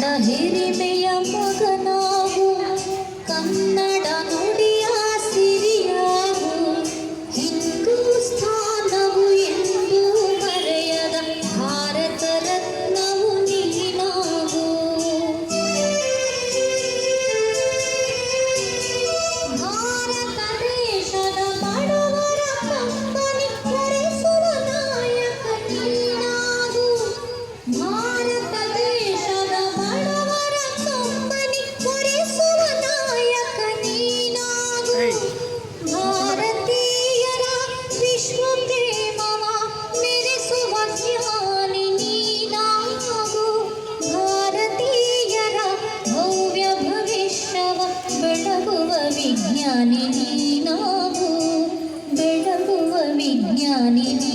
ನಾಡ ಹಿರಿಮೆಯ ಮಗನಾಗು ಕನ್ನ ಬೆಳಗುವ ವಿಜ್ಞಾನಿ ನೀನಾಗು ಬೆಳಗುವ ವಿಜ್ಞಾನಿ ನೀ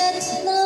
രത്ന